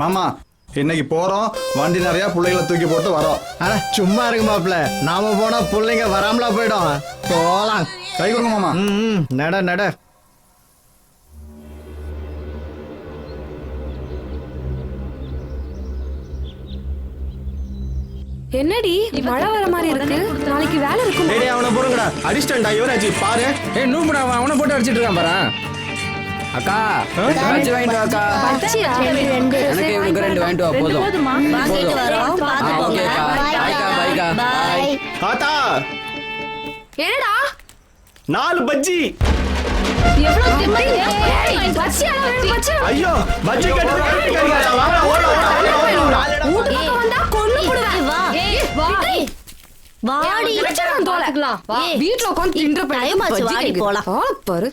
மாமா இன்னைக்கு போறோம். வண்டி நிறைய பிள்ளைகளை தூக்கி போட்டு வரோம். அட சும்மா இருங்க மாப்ள நாம போனா பிள்ளைங்க வராமலா போயிடும். போலாம். கை கொடுங்க மாமா. ம், நட நட. என்னடி மழை வர மாதிரி இருக்கு. நாளைக்கு வேலை இருக்கும்? டேய் அவனை போடுங்கடா அடிஸ்டன்டா இவனாச்சு பாரு. ஏய் நூம்புடா அவன் அவனை போட்டு அடிச்சிட்டு இருக்கான் பாரு. அக்கா வச்சு வாங்கிட்டு வா இவனுக்கு ரெண்டு வாங்கிட்டு வா போதும் வாங்கிட்டு வரோம் ஆ, பாத்துக்கோங்க ஓகேக்கா. பாய்க்கா, பாய்க்கா. பாய் தாத்தா என்னடா நாலு பஜ்ஜி எவ்வளவு திமிரு? ஏய், பச்சையா வேணும், பச்சையா. ஐயோ பஜ்ஜி கட்டு வாங்க ஓட வீட்டு பக்கம் வந்தா கொன்னு போடுவேன். வா. ஏய், வா. வாடி ஏய், வச்சிடலாம் தோலை. வா, ஏய், வீட்டுல உட்கார்ந்து தின்ற பையன் டைம் ஆச்சு, பஜ்ஜி வாடி. போலாம். ஆளை பாரு